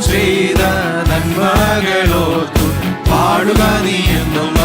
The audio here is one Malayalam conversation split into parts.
ചെയ്ത നന്മകളോർത്തു പാടുക നീ എന്നും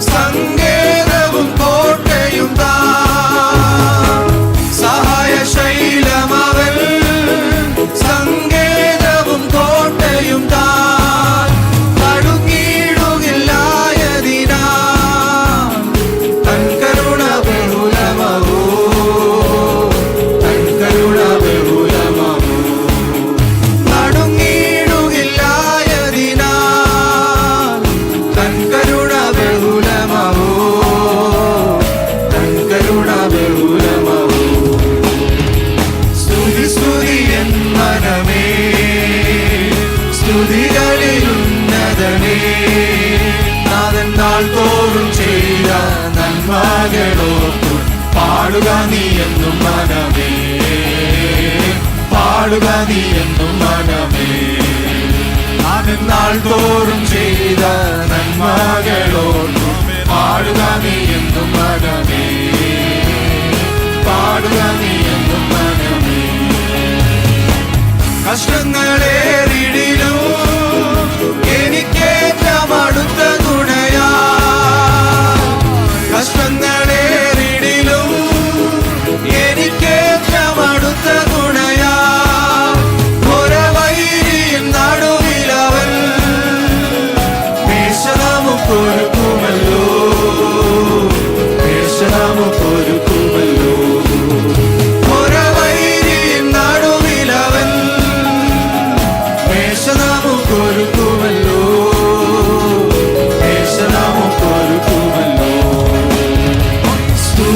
Sanki സ്തുതികളിലുന്നതനേ നാഥൻ തോറും ചെയ്ത നന്മകളോർത്തു പാടുക നീ എന്നും മനമേ. പാടുക നീ എന്നും മനമേ. നാൾ തോറും ചെയ്ത നന്മകളോർക്കും പാടുക നീ എന്നും മനമേ. പാടുക നീ എന്നും മനമേ. കഷ്ടങ്ങളേറിടിലും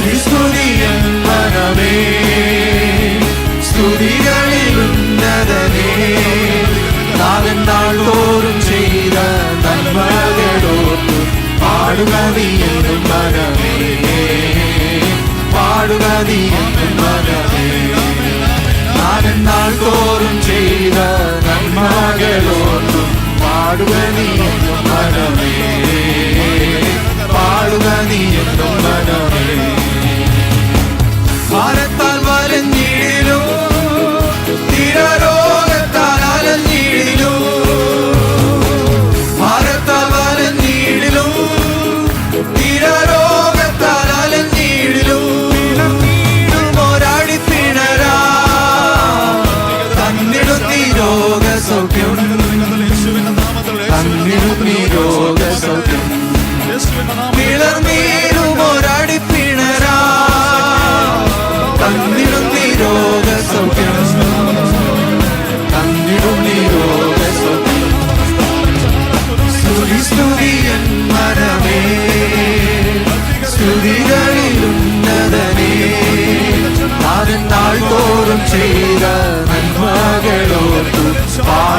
그리스도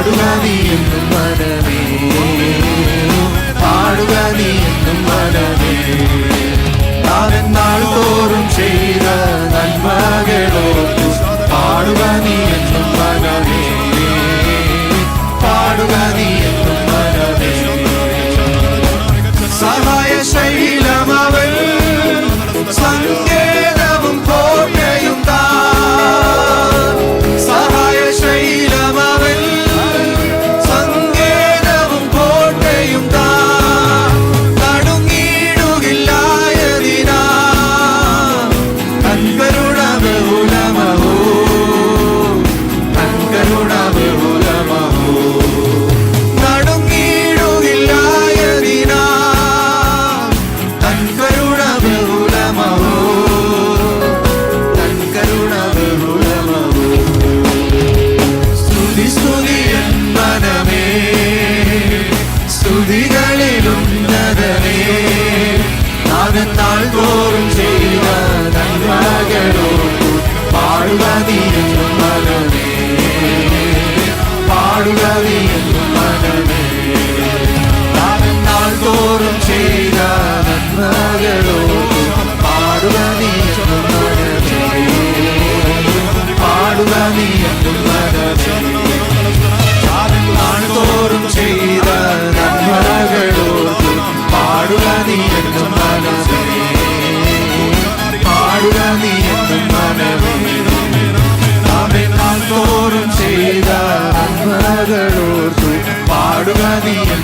പാടുക നീ എന്നും മനമേ പാടുക നീ പാടുക നീ എന്നും മനമേ നാൾ തോറും നന്മകളോർത്തു പാടുക നീ എന്നും മനമേ പാടുക നീ നന്മകളോർത്തു പാടുക നീ എന്നും മനമേ പാടുക നീ I'll